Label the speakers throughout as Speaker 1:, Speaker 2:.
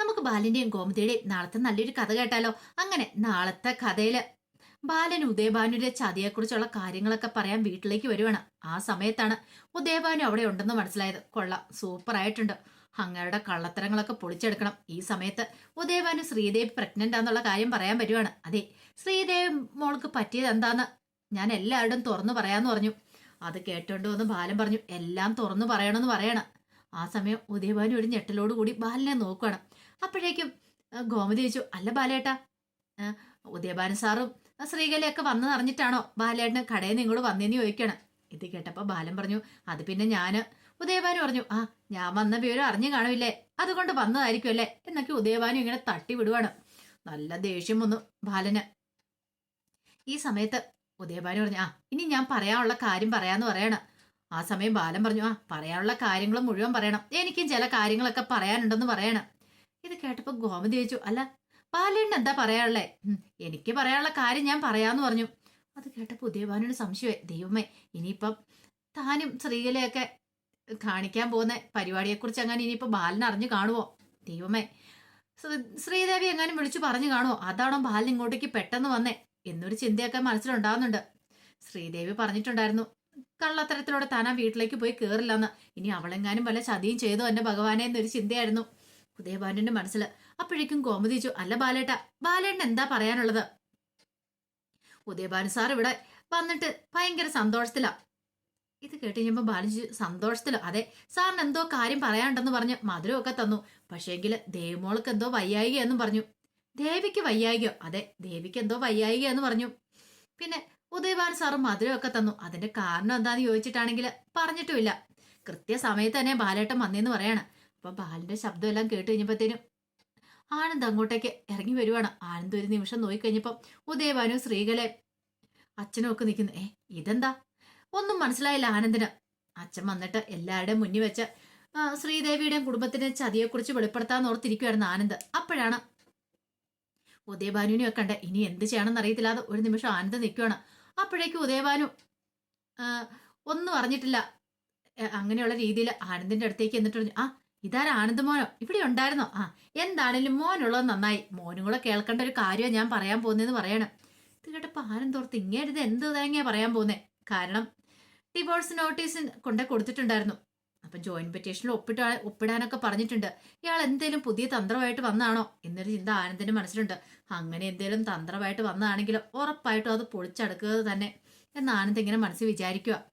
Speaker 1: നമുക്ക് ബാലിന്റെയും ഗോമതിയുടെയും നാളത്തെ നല്ലൊരു കഥ കേട്ടാലോ? അങ്ങനെ നാളത്തെ കഥയിൽ ബാലൻ ഉദയഭാനുവിന്റെ ചതിയെക്കുറിച്ചുള്ള കാര്യങ്ങളൊക്കെ പറയാൻ വീട്ടിലേക്ക് വരുവാണ്. ആ സമയത്താണ് ഉദയഭാനു അവിടെ ഉണ്ടെന്ന് മനസ്സിലായത്. കൊള്ളാം സൂപ്പർ ആയിട്ടുണ്ട്. അങ്ങയുടെ കള്ളത്തരങ്ങളൊക്കെ പൊളിച്ചെടുക്കണം. ഈ സമയത്ത് ഉദയഭാനു ശ്രീദേവി പ്രഗ്നന്റ് ആണെന്നുള്ള കാര്യം പറയാൻ വരുവാണ്. അതെ ശ്രീദേവി മോൾക്ക് പറ്റിയത് എന്താന്ന് ഞാൻ എല്ലാവരോടും തുറന്നു പറയാന്ന് പറഞ്ഞു. അത് കേട്ടോണ്ട് വന്ന് ബാലൻ പറഞ്ഞു എല്ലാം തുറന്നു പറയണമെന്ന് പറയണം. ആ സമയം ഉദയഭാനു ഒരു ഞെട്ടലോടുകൂടി ബാലനെ നോക്കുകയാണ് അപ്പോഴേക്കും ഗോമതി ചോദിച്ചു അല്ല ബാലേട്ട ഉദയഭാനു സാറും ശ്രീകലയൊക്കെ വന്നു അറിഞ്ഞിട്ടാണോ ബാലേട്ടന് കടയിൽ ഇങ്ങോട്ട് വന്നേന്ന് ചോദിക്കണം? ഇത് കേട്ടപ്പോൾ ബാലൻ പറഞ്ഞു അത് പിന്നെ ഞാൻ ഉദയഭാനു പറഞ്ഞു ആ ഞാൻ വന്ന വിവരം അറിഞ്ഞു കാണില്ലേ അതുകൊണ്ട് വന്നതായിരിക്കും അല്ലേ? എന്നൊക്കെ ഉദയഭാനു ഇങ്ങനെ തട്ടി വിടുവാണ്. നല്ല ദേഷ്യം വന്നു ബാലന്. ഈ സമയത്ത് ഉദയഭാനു പറഞ്ഞു ആ ഇനി ഞാൻ പറയാനുള്ള കാര്യം പറയാന്ന് പറയണം. ആ സമയം ബാലൻ പറഞ്ഞു ആ പറയാനുള്ള കാര്യങ്ങൾ മുഴുവൻ പറയണം. എനിക്കും ചില കാര്യങ്ങളൊക്കെ പറയാനുണ്ടെന്ന് പറയണം. ഇത് കേട്ടപ്പോ ഗോമതി ചോദിച്ചു അല്ല പാലേണ്ണ എന്താ പറയാനുള്ളേ? എനിക്ക് പറയാനുള്ള കാര്യം ഞാൻ പറയാന്ന് പറഞ്ഞു. അത് കേട്ടപ്പോ ഉദയഭാനുവിന് സംശയമായി ദൈവമേ ഇനിയിപ്പം താനും സ്ത്രീകളെയൊക്കെ കാണിക്കാൻ പോകുന്ന പരിപാടിയെക്കുറിച്ച് അങ്ങനെ ഇനിയിപ്പോൾ ബാലൻ അറിഞ്ഞു കാണുവോ? ദൈവമേ ശ്രീദേവി എങ്ങാനും വിളിച്ചു പറഞ്ഞു കാണുമോ അതാണോ ബാലൻ ഇങ്ങോട്ടേക്ക് പെട്ടെന്ന് വന്നേ? എന്നൊരു ചിന്തയൊക്കെ മനസ്സിലുണ്ടാവുന്നുണ്ട്. ശ്രീദേവി പറഞ്ഞിട്ടുണ്ടായിരുന്നു കള്ളത്തരത്തിലൂടെ താൻ ആ വീട്ടിലേക്ക് പോയി കയറില്ലെന്ന് ഇനി അവളെങ്ങാനും വല്ല ചതിയും ചെയ്തോ എന്റെ ഭഗവാനെ എന്നൊരു ചിന്തയായിരുന്നു. ഉദയഭാനുവിന്റെ മനസ്സിൽ അപ്പോഴേക്കും കോമതിച്ചു അല്ല ബാലേട്ട ബാലേട്ടൻ എന്താ പറയാനുള്ളത്? ഉദയഭാനു സാർ ഇവിടെ വന്നിട്ട് ഭയങ്കര സന്തോഷത്തിലാ. ഇത് കേട്ട് കഴിഞ്ഞപ്പോൾ ബാലജി സന്തോഷത്തിൽ സന്തോഷത്തിലോ? അതെ സാറിന് എന്തോ കാര്യം പറയാനുണ്ടെന്ന് പറഞ്ഞ് മധുരമൊക്കെ തന്നു. പക്ഷേങ്കിൽ ദേവിമോൾക്ക് എന്തോ വയ്യായിക എന്നും പറഞ്ഞു. ദേവിക്ക് വയ്യായികയോ? അതെ ദേവിക്ക് എന്തോ വയ്യായിക എന്ന് പറഞ്ഞു. പിന്നെ ഉദയഭാൻ സാറ് മധുരമൊക്കെ തന്നു. അതിന്റെ കാരണം എന്താന്ന് ചോദിച്ചിട്ടാണെങ്കിൽ പറഞ്ഞിട്ടുമില്ല. കൃത്യസമയത്ത് തന്നെ ബാലേട്ടൻ വന്നേന്ന് പറയാണ്. അപ്പൊ ബാലിന്റെ ശബ്ദമെല്ലാം കേട്ട് കഴിഞ്ഞപ്പോഴത്തേനും ആനന്ദ് അങ്ങോട്ടേക്ക് ഇറങ്ങി വരുവാണ്. ആനന്ദ് ഒരു നിമിഷം നോക്കിക്കഴിഞ്ഞപ്പം ഉദയവാനും ശ്രീകലെ അച്ഛനും ഒക്കെ നിൽക്കുന്നു. ഏ ഇതെന്താ? ഒന്നും മനസ്സിലായില്ല ആനന്ദിന്. അച്ഛൻ വന്നിട്ട് എല്ലാവരുടെയും മുന്നിൽ വെച്ച് ശ്രീദേവിയുടെയും കുടുംബത്തിന്റെ ചതിയെക്കുറിച്ച് വെളിപ്പെടുത്താൻ ഓർത്തിരിക്കുവായിരുന്നു ആനന്ദ്. അപ്പോഴാണ് ഉദയഭാനുവിനെ കണ്ട ഇനി എന്ത് ചെയ്യണമെന്ന് അറിയത്തില്ലാതെ ഒരു നിമിഷം ആനന്ദ് നിൽക്കുവാണ്. അപ്പോഴേക്കും ഉദയഭാനു ഒന്നും അറിഞ്ഞിട്ടില്ല. അങ്ങനെയുള്ള രീതിയിൽ ആനന്ദിന്റെ അടുത്തേക്ക് എന്നിട്ട് ആ ഇതാരാ ആനന്ദ് മോനോ? ഇവിടെ ഉണ്ടായിരുന്നോ? ആ എന്താണേലും മോനുള്ളത് നന്നായി. മോനും കൂടെ കേൾക്കേണ്ട ഒരു കാര്യമാണ് ഞാൻ പറയാൻ പോകുന്നതെന്ന് പറയണം. ഇത് കേട്ടപ്പോൾ ആനന്ദ് ഓർത്ത് ഇങ്ങേരുത് എന്ത് തേങ്ങയാ പറയാൻ പോകുന്നേ? കാരണം ഡിവോഴ്സ് നോട്ടീസ് കൊണ്ടേ കൊടുത്തിട്ടുണ്ടായിരുന്നു. അപ്പൊ ജോയിന്റ് പെറ്റീഷനിൽ ഒപ്പിട്ടാ ഒപ്പിടാനൊക്കെ പറഞ്ഞിട്ടുണ്ട്. ഇയാൾ എന്തേലും പുതിയ തന്ത്രമായിട്ട് വന്നാണോ? എന്നൊരു ചിന്ത ആനന്ദിന്റെ മനസ്സിലുണ്ട്. അങ്ങനെ എന്തേലും തന്ത്രമായിട്ട് വന്നതാണെങ്കിൽ ഉറപ്പായിട്ടും അത് പൊളിച്ചടുക്കുക തന്നെ. എന്ന് ആനന്ദ് ഇങ്ങനെ മനസ്സിൽ വിചാരിക്കുക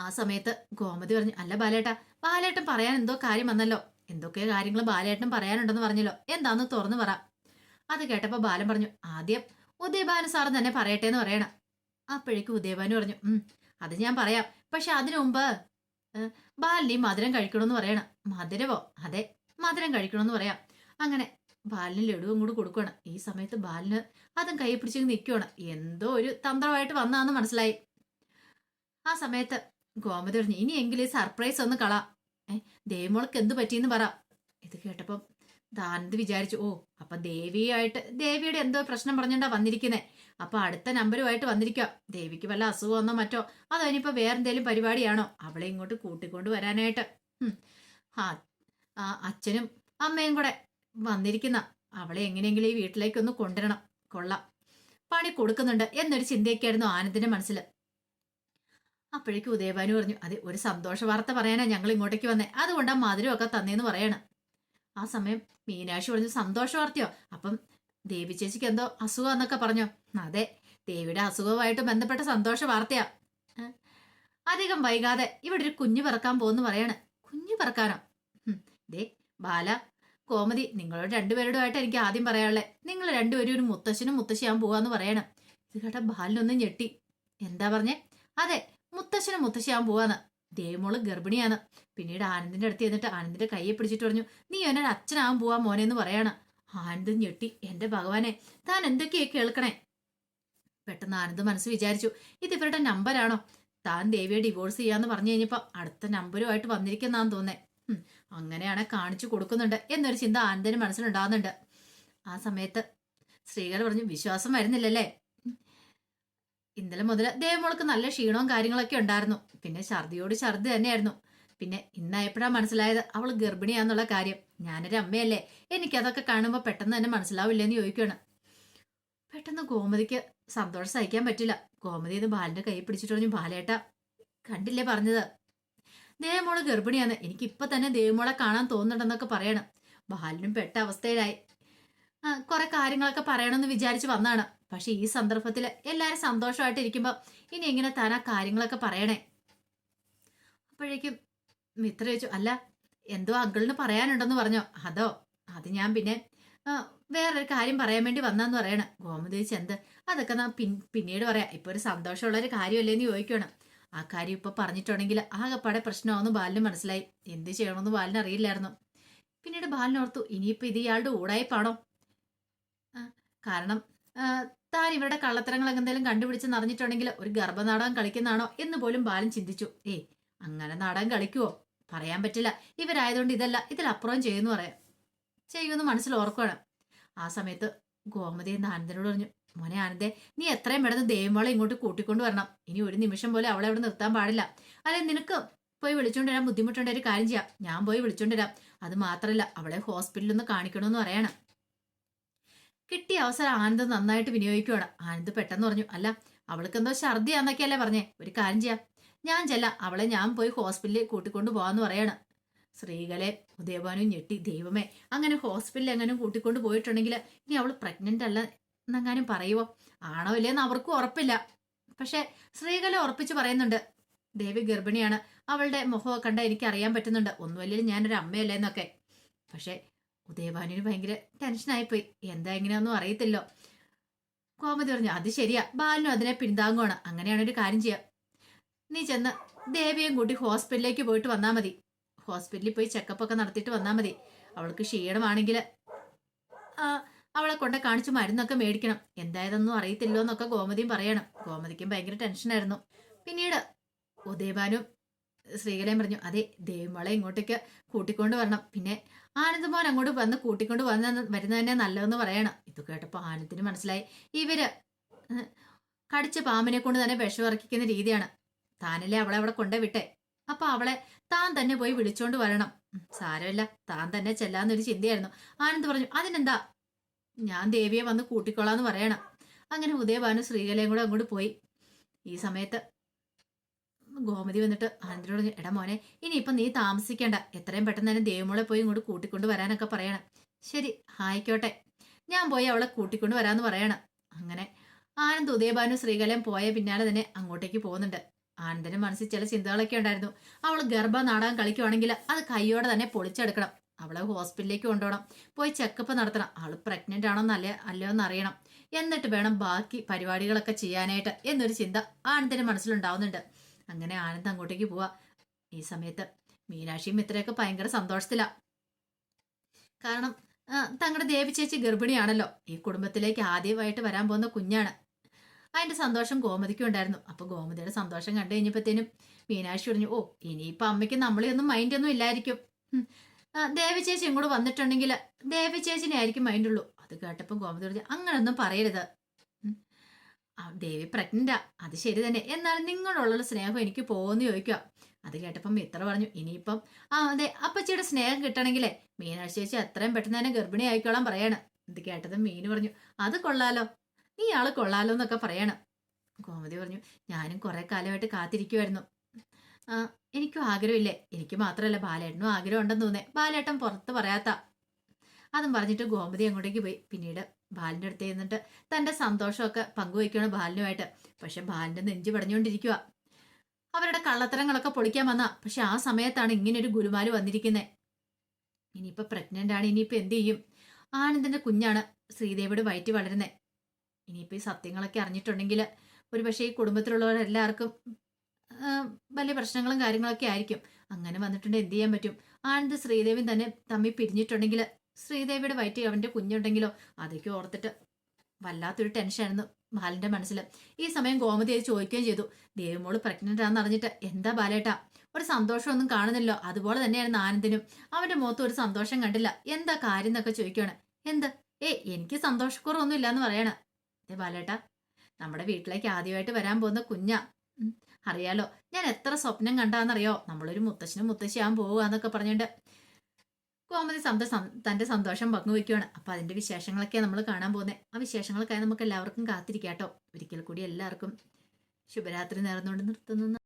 Speaker 1: ആ സമയത്ത് ഗോമതി പറഞ്ഞു അല്ല ബാലേട്ട ബാലേട്ടൻ പറയാൻ എന്തോ കാര്യം വന്നല്ലോ. എന്തൊക്കെ കാര്യങ്ങൾ ബാലേട്ടൻ പറയാനുണ്ടെന്ന് പറഞ്ഞല്ലോ. എന്താന്ന് തുറന്നു പറ. അത് കേട്ടപ്പോൾ ബാലൻ പറഞ്ഞു ആദ്യം ഉദയഭാനു സാറ് തന്നെ പറയട്ടെ എന്ന് പറയണം. അപ്പോഴേക്കും ഉദയഭാനു പറഞ്ഞു ഉം അത് ഞാൻ പറയാം. പക്ഷെ അതിനു മുമ്പ് ഏ, ബാലിന് മധുരം കഴിക്കണമെന്ന് പറയണം. മധുരവോ? അതെ മധുരം കഴിക്കണമെന്ന് പറയാം. അങ്ങനെ ബാലിന് ലഡുവും കൂടി കൊടുക്കണം. ഈ സമയത്ത് ബാലിന് അതും കൈ പിടിച്ച് നിൽക്കുകയാണ് എന്തോ ഒരു തന്ത്രമായിട്ട് വന്നാന്ന് മനസ്സിലായി. ആ സമയത്ത് ഗോമതി പറഞ്ഞു ഇനിയെങ്കിലും ഈ സർപ്രൈസ് ഒന്ന് കള. ഏ ദേവിമോൾക്ക് എന്ത് പറ്റിയെന്ന് പറ. ഇത് കേട്ടപ്പം ദാനന്ദ് വിചാരിച്ചു ഓ അപ്പൊ ദേവിയായിട്ട് ദേവിയുടെ എന്തോ പ്രശ്നം പറഞ്ഞിട്ടാ വന്നിരിക്കുന്നേ. അപ്പൊ അടുത്ത നമ്പരുമായിട്ട് വന്നിരിക്കുക ദേവിക്ക് വല്ല അസുഖമെന്നോ മറ്റോ അതോ ഇനിയിപ്പോ വേറെന്തേലും പരിപാടിയാണോ? അവളെ ഇങ്ങോട്ട് കൂട്ടിക്കൊണ്ട് വരാനായിട്ട്. അച്ഛനും അമ്മയും കൂടെ വന്നിരിക്കുന്ന. അവളെ എങ്ങനെയെങ്കിലും ഈ വീട്ടിലേക്കൊന്ന് കൊണ്ടുവരണം. കൊള്ളാം. പണി കൊടുക്കുന്നുണ്ട് എന്നൊരു ചിന്തയൊക്കെയായിരുന്നു ആനന്ദിന്റെ മനസ്സിൽ അപ്പോഴേക്കും ഉദയഭാനു പറഞ്ഞു അതെ ഒരു സന്തോഷ വാർത്ത പറയാനാ ഞങ്ങൾ ഇങ്ങോട്ടേക്ക് വന്നേ. അതുകൊണ്ട് ആ മധുരമൊക്കെ തന്നേന്ന് പറയണം. ആ സമയം മീനാക്ഷി പറഞ്ഞു സന്തോഷ വാർത്തയോ? അപ്പം ദേവി ചേച്ചിക്ക് എന്തോ അസുഖം എന്നൊക്കെ പറഞ്ഞോ. അതെ ദേവിയുടെ അസുഖവുമായിട്ട് ബന്ധപ്പെട്ട സന്തോഷ വാർത്തയാ. അധികം വൈകാതെ ഇവിടെ ഒരു കുഞ്ഞു പിറക്കാൻ പോകുന്നു പറയാണ്. കുഞ്ഞു പിറക്കാനോ? ദേ ബാല കോമതി നിങ്ങളോട് രണ്ടുപേരോടുമായിട്ട് എനിക്ക് ആദ്യം പറയാനുള്ളത് നിങ്ങൾ രണ്ടുപേരും ഒരു മുത്തശ്ശനും മുത്തശ്ശിയാൻ പോവാന്ന് പറയണം. ഇത് കേട്ട ബാലിനൊന്നും ഞെട്ടി. എന്താ പറഞ്ഞേ? അതെ മുത്തശ്ശനും മുത്തശ്ശിയാൻ പോവാന്ന്. ദേവമോൾ ഗർഭിണിയാണ്. പിന്നീട് ആനന്ദിന്റെ അടുത്ത് ചെന്നിട്ട് ആനന്ദിന്റെ കയ്യെ പിടിച്ചിട്ട് പറഞ്ഞു നീ എന്നെ അച്ഛനാവാൻ പോവാ മോനെ എന്ന് പറയാണ്. ആനന്ദ് ഞെട്ടി എന്റെ ഭഗവാനെ താൻ എന്തൊക്കെയാ കേൾക്കണേ? പെട്ടെന്ന് ആനന്ദ് മനസ്സ് വിചാരിച്ചു ഇത് ഇവരുടെ നമ്പരാണോ? താൻ ദേവിയെ ഡിവോഴ്സ് ചെയ്യാന്ന് പറഞ്ഞു കഴിഞ്ഞപ്പോ അടുത്ത നമ്പരുമായിട്ട് വന്നിരിക്കുന്നാന്ന് തോന്നേ. അങ്ങനെയാണെ കാണിച്ചു കൊടുക്കുന്നുണ്ട് എന്നൊരു ചിന്ത ആനന്ദിന് മനസ്സിലുണ്ടാകുന്നുണ്ട് ആ സമയത്ത് സ്ത്രീകൾ പറഞ്ഞു വിശ്വാസം വരുന്നില്ലല്ലേ. ഇന്നലെ മുതൽ ദേവമോൾക്ക് നല്ല ക്ഷീണവും കാര്യങ്ങളൊക്കെ ഉണ്ടായിരുന്നു. പിന്നെ ഛർദിയോട് ഛർദി തന്നെയായിരുന്നു. പിന്നെ ഇന്നായപ്പോഴാ മനസ്സിലായത് അവൾ ഗർഭിണിയാന്നുള്ള കാര്യം. ഞാനൊരു അമ്മയല്ലേ. എനിക്കതൊക്കെ കാണുമ്പോൾ പെട്ടെന്ന് തന്നെ മനസ്സിലാവില്ലെന്ന് ചോദിക്കുകയാണ് പെട്ടെന്ന് ഗോമതിക്ക് സന്തോഷം സഹിക്കാൻ പറ്റില്ല. ഗോമതി ഇത് ബാലിന്റെ കൈ പിടിച്ചിട്ട് പറഞ്ഞു ബാലേട്ട കണ്ടില്ലേ പറഞ്ഞത്? ദേവമോൾ ഗർഭിണിയാണ്. എനിക്ക് ഇപ്പൊ തന്നെ ദേവമോളെ കാണാൻ തോന്നുന്നുണ്ടെന്നൊക്കെ പറയണം. ബാലിനും പെട്ട അവസ്ഥയിലായി. കുറെ കാര്യങ്ങളൊക്കെ പറയണമെന്ന് വിചാരിച്ച് വന്നാണ്. പക്ഷെ ഈ സന്ദർഭത്തിൽ എല്ലാവരും സന്തോഷമായിട്ട് ഇരിക്കുമ്പോൾ ഇനി എങ്ങനെ താൻ ആ കാര്യങ്ങളൊക്കെ പറയണേ? അപ്പോഴേക്കും മിത്ര ചോദിച്ചു അല്ല എന്തോ അങ്കിളിന് പറയാനുണ്ടെന്ന് പറഞ്ഞോ? അതോ? അത് ഞാൻ പിന്നെ വേറൊരു കാര്യം പറയാൻ വേണ്ടി വന്നാന്ന് പറയണം. ഗോമതി ചോദിച്ചു എന്ത്? അതൊക്കെ നാ പിൻ പിന്നീട് പറയാം. ഇപ്പൊ ഒരു സന്തോഷമുള്ള ഒരു കാര്യമല്ലേന്ന് ചോദിക്കണം ആ കാര്യം ഇപ്പൊ പറഞ്ഞിട്ടുണ്ടെങ്കിൽ ആകെപ്പാടെ പ്രശ്നമാണെന്ന് ബാലിന് മനസ്സിലായി. എന്ത് ചെയ്യണമെന്ന് ബാലിന് അറിയില്ലായിരുന്നു. പിന്നീട് ബാലിനോർത്തു ഇനിയിപ്പോ ഇത് ഇയാളുടെ ഊടായിപ്പാണോ കാരണം താൻ ഇവരുടെ കള്ളത്തരങ്ങളൊക്കെ എന്തെങ്കിലും കണ്ടുപിടിച്ച് നിറഞ്ഞിട്ടുണ്ടെങ്കിൽ ഒരു ഗർഭനാടകം കളിക്കുന്നതാണോ എന്ന് പോലും ബാലൻ ചിന്തിച്ചു. ഏ അങ്ങനെ നാടകം കളിക്കുവോ? പറയാൻ പറ്റില്ല. ഇവരായതുകൊണ്ട് ഇതല്ല ഇതിലപ്പുറം ചെയ്യുന്നു പറയാം. ചെയ്യുമെന്ന് മനസ്സിൽ ഓർക്കുകയാണ്. ആ സമയത്ത് ഗോമതി ആനന്ദനോട് പറഞ്ഞു മോനെ ആനന്ദേ നീ എത്രയും പെട്ടെന്ന് ദേവമോളെ ഇങ്ങോട്ട് കൂട്ടിക്കൊണ്ട് വരണം. ഇനി ഒരു നിമിഷം പോലെ അവളെ അവിടെ നിർത്താൻ പാടില്ല. അല്ലെ നിനക്ക് പോയി വിളിച്ചോണ്ട് വരാൻ ബുദ്ധിമുട്ടുണ്ട ഒരു കാര്യം ചെയ്യാം. ഞാൻ പോയി വിളിച്ചോണ്ട് വരാം. അത് മാത്രല്ല അവളെ ഹോസ്പിറ്റലിൽ ഒന്ന് കാണിക്കണമെന്ന് പറയണം. കിട്ടിയ അവസരം ആനന്ദ് നന്നായിട്ട് വിനിയോഗിക്കുവാണ്. ആനന്ദ് പെട്ടെന്ന് പറഞ്ഞു അല്ല അവൾക്ക് എന്തോ ഛർദിയാന്നൊക്കെയല്ലേ പറഞ്ഞേ ഒരു കാര്യം ചെയ്യാം. ഞാൻ ചെല്ല അവളെ ഞാൻ പോയി ഹോസ്പിറ്റലിൽ കൂട്ടിക്കൊണ്ട് പോവാന്ന് പറയാണ്. സ്ത്രീകളെ ഉദയഭാനു ഞെട്ടി ദൈവമേ അങ്ങനെ ഹോസ്പിറ്റലിൽ എങ്ങനെ കൂട്ടിക്കൊണ്ട് പോയിട്ടുണ്ടെങ്കിൽ ഇനി അവൾ പ്രഗ്നന്റ് അല്ല എന്നെങ്ങാനും പറയുവോ? ആണോ ഇല്ലേന്ന് അവർക്കും ഉറപ്പില്ല. പക്ഷേ സ്ത്രീകളെ ഉറപ്പിച്ച് പറയുന്നുണ്ട് ദേവി ഗർഭിണിയാണ്. അവളുടെ മുഖമൊക്കെ കണ്ട എനിക്ക് അറിയാൻ പറ്റുന്നുണ്ട്. ഒന്നുമല്ലെങ്കിൽ ഞാനൊരു അമ്മയല്ലേ എന്നൊക്കെ പക്ഷെ ഉദയഭാനുവിന് ഭയങ്കര ടെൻഷനായിപ്പോയി എന്താ എങ്ങനെയാണെന്നും അറിയത്തില്ലോ. കോമതി പറഞ്ഞു അത് ശരിയാ. ബാലനും അതിനെ പിന്താങ്ങുവാണ്. അങ്ങനെയാണ് ഒരു കാര്യം ചെയ്യാം. നീ ചെന്ന് ദേവിയും കൂട്ടി ഹോസ്പിറ്റലിലേക്ക് പോയിട്ട് വന്നാൽ മതി. ഹോസ്പിറ്റലിൽ പോയി ചെക്കപ്പ് ഒക്കെ നടത്തിയിട്ട് വന്നാൽ മതി. അവൾക്ക് ക്ഷീണമാണെങ്കിൽ അവളെ കൊണ്ട് കാണിച്ച് മരുന്നൊക്കെ മേടിക്കണം. എന്തായതൊന്നും അറിയത്തില്ലോ എന്നൊക്കെ ഗോമതിയും പറയണം. ഗോമതിക്കും ഭയങ്കര ടെൻഷനായിരുന്നു പിന്നീട് ഉദയഭാനും ശ്രീകലയും പറഞ്ഞു അതെ ദേവിമോളെ ഇങ്ങോട്ടേക്ക് കൂട്ടിക്കൊണ്ട് വരണം. പിന്നെ ആനന്ദമോൻ അങ്ങോട്ട് വന്ന് കൂട്ടിക്കൊണ്ട് വന്ന് വരുന്നത് തന്നെ നല്ലതെന്ന് പറയണം. ഇത് കേട്ടപ്പോൾ ആനന്ദിന് മനസ്സിലായി. ഇവർ കടിച്ച പാമ്പിനെ കൊണ്ട് തന്നെ വിഷമിറക്കിക്കുന്ന രീതിയാണ്. താനല്ലേ അവളെ അവിടെ കൊണ്ടേ വിട്ടെ? അപ്പൊ അവളെ താൻ തന്നെ പോയി വിളിച്ചോണ്ട് വരണം. സാരമില്ല. താൻ തന്നെ ചെല്ലാന്നൊരു ചിന്തയായിരുന്നു. ആനന്ദ് പറഞ്ഞു അതിനെന്താ? ഞാൻ ദേവിയെ വന്ന് കൂട്ടിക്കൊള്ളാന്ന് പറയണം. അങ്ങനെ ഉദയഭാനു ശ്രീകലയും കൂടെ അങ്ങോട്ട് പോയി. ഈ സമയത്ത് ഗോമതി വന്നിട്ട് ആനന്ദിനോട് എടാ മോനെ ഇനിയിപ്പം നീ താമസിക്കേണ്ട. എത്രയും പെട്ടെന്ന് തന്നെ ദേവമോളെ പോയി ഇങ്ങോട്ട് കൂട്ടിക്കൊണ്ട് വരാനൊക്കെ പറയണം. ശരി ആയിക്കോട്ടെ. ഞാൻ പോയി അവളെ കൂട്ടിക്കൊണ്ട് വരാന്ന് പറയണം. അങ്ങനെ ആനന്ദ് ഉദയഭാനു ശ്രീകലയും പോയ പിന്നാലെ തന്നെ അങ്ങോട്ടേക്ക് പോകുന്നുണ്ട്. ആനന്ദന് മനസ്സിൽ ചില ചിന്തകളൊക്കെ ഉണ്ടായിരുന്നു. അവൾ ഗർഭ നാടകം കളിക്കുവാണെങ്കിൽ അത് കൈയോടെ തന്നെ പൊളിച്ചെടുക്കണം. അവളെ ഹോസ്പിറ്റലിലേക്ക് കൊണ്ടുപോകണം. പോയി ചെക്കപ്പ് നടത്തണം. അവൾ പ്രഗ്നന്റ് ആണോ എന്നല്ല അല്ലയോ എന്ന് അറിയണം എന്നിട്ട് വേണം ബാക്കി പരിപാടികളൊക്കെ ചെയ്യാനായിട്ട് എന്നൊരു ചിന്ത ആനന്ദിന് മനസ്സിലുണ്ടാവുന്നുണ്ട്. അങ്ങനെ ആനന്ദ് അങ്ങോട്ടേക്ക് പോവാ. ഈ സമയത്ത് മീനാക്ഷിയും മിത്രയൊക്കെ ഭയങ്കര സന്തോഷത്തിലാ. കാരണം തങ്ങളുടെ ദേവി ചേച്ചി ഗർഭിണിയാണല്ലോ. ഈ കുടുംബത്തിലേക്ക് ആദ്യമായിട്ട് വരാൻ പോകുന്ന കുഞ്ഞാണ്. അതിന്റെ സന്തോഷം ഗോമതിക്കും ഉണ്ടായിരുന്നു. അപ്പൊ ഗോമതിയുടെ സന്തോഷം കണ്ടു കഴിഞ്ഞപ്പോഴത്തേനും മീനാക്ഷി പറഞ്ഞു ഓ ഇനിയിപ്പൊ അമ്മയ്ക്ക് നമ്മളെയൊന്നും മൈൻഡൊന്നും ഇല്ലായിരിക്കും. ദേവി ചേച്ചി ഇങ്ങോട്ട് വന്നിട്ടുണ്ടെങ്കിൽ ദേവി ചേച്ചിനെ ആയിരിക്കും മൈൻഡ് ഉള്ളൂ. അത് കേട്ടപ്പോൾ ഗോമതി പറഞ്ഞു അങ്ങനൊന്നും പറയരുത്. ദേവി പ്രഗ്നന്റാ അത് ശരി തന്നെ. എന്നാലും നിങ്ങളോടുള്ള സ്നേഹം എനിക്ക് പോകുമെന്ന് ചോദിക്കുക. അത് കേട്ടപ്പം മിത്ര പറഞ്ഞു ഇനിയിപ്പം ആ അതെ അപ്പച്ചിയുടെ സ്നേഹം കിട്ടണമെങ്കിലേ മീനാഴ്ച ചേച്ചി എത്രയും പെട്ടെന്ന് തന്നെ ഗർഭിണി ആയിക്കോളാൻ പറയാണ്. ഇത് കേട്ടത് മീന് പറഞ്ഞു അത് കൊള്ളാലോ നീ ആൾ കൊള്ളാലോ എന്നൊക്കെ പറയണം. ഗോമതി പറഞ്ഞു ഞാനും കുറെ കാലമായിട്ട് കാത്തിരിക്കുമായിരുന്നു എനിക്കും ആഗ്രഹമില്ലേ? എനിക്ക് മാത്രമല്ല ബാലേട്ടനും ആഗ്രഹം ഉണ്ടെന്ന് തോന്നേ ബാലേട്ടൻ പുറത്ത് പറയാത്ത. അതും പറഞ്ഞിട്ട് ഗോമതി അങ്ങോട്ടേക്ക് പോയി. പിന്നീട് ബാലിന്റെ അടുത്ത് ചെന്നിട്ട് തന്റെ സന്തോഷമൊക്കെ പങ്കുവയ്ക്കുകയാണ് ബാലിനുമായിട്ട്. പക്ഷെ ബാലിന്റെ നെഞ്ച് പടഞ്ഞുകൊണ്ടിരിക്കുക അവരുടെ കള്ളത്തരങ്ങളൊക്കെ പൊളിക്കാൻ വന്ന. പക്ഷെ ആ സമയത്താണ് ഇങ്ങനെ ഒരു ഗുരുമാൽ വന്നിരിക്കുന്നത് ഇനിയിപ്പോൾ പ്രഗ്നന്റ് ആണ് ഇനിയിപ്പോൾ എന്ത് ചെയ്യും? ആനന്ദന്റെ കുഞ്ഞാണ് ശ്രീദേവിയുടെ വയറ്റി വളരുന്നത് ഇനിയിപ്പോൾ ഈ സത്യങ്ങളൊക്കെ അറിഞ്ഞിട്ടുണ്ടെങ്കിൽ ഒരു പക്ഷേ ഈ കുടുംബത്തിലുള്ളവരെല്ലാവർക്കും വലിയ പ്രശ്നങ്ങളും കാര്യങ്ങളൊക്കെ ആയിരിക്കും. അങ്ങനെ വന്നിട്ടുണ്ട് എന്ത് ചെയ്യാൻ പറ്റും? ആനന്ദ് ശ്രീദേവി തന്നെ തമ്മിൽ പിരിഞ്ഞിട്ടുണ്ടെങ്കിൽ ശ്രീദേവിയുടെ വയറ്റിൽ അവന്റെ കുഞ്ഞുണ്ടെങ്കിലോ? അതൊക്കെ ഓർത്തിട്ട് വല്ലാത്തൊരു ടെൻഷനായിരുന്നു ബാലന്റെ മനസ്സിൽ. ഈ സമയം ഗോമതി അത് ചോദിക്കുകയും ചെയ്തു. ദേവിമോൾ പ്രഗ്നന്റ് ആണെന്ന് അറിഞ്ഞിട്ട് എന്താ ബാലേട്ടാ? ഒരു സന്തോഷമൊന്നും കാണുന്നില്ലോ അതുപോലെ തന്നെയായിരുന്നു ആനന്ദിനും. അവന്റെ മുഖത്ത് ഒരു സന്തോഷം കണ്ടില്ല. എന്താ കാര്യം എന്നൊക്കെ ചോദിക്കുകയാണ്. എന്ത്? ഏ എനിക്ക് സന്തോഷക്കുറവൊന്നും ഇല്ലാന്ന് പറയണ. ഏ ബാലേട്ടാ നമ്മുടെ വീട്ടിലേക്ക് ആദ്യമായിട്ട് വരാൻ പോകുന്ന കുഞ്ഞ. അറിയാലോ ഞാൻ എത്ര സ്വപ്നം കണ്ടാന്നറിയോ? നമ്മളൊരു മുത്തശ്ശനും മുത്തശ്ശിയാൻ പോവുക എന്നൊക്കെ പറഞ്ഞിട്ട് കോമതി സന്ത തന്റെ സന്തോഷം പങ്കുവെക്കുകയാണ് അപ്പൊ അതിന്റെ വിശേഷങ്ങളൊക്കെ നമ്മൾ കാണാൻ പോകുന്നത് ആ വിശേഷങ്ങൾക്കായി നമുക്ക് എല്ലാവർക്കും കാത്തിരിക്കാട്ടോ. ഒരിക്കൽ കൂടി എല്ലാവർക്കും ശുഭരാത്രി നേർന്നുകൊണ്ട് നിർത്തുന്നു.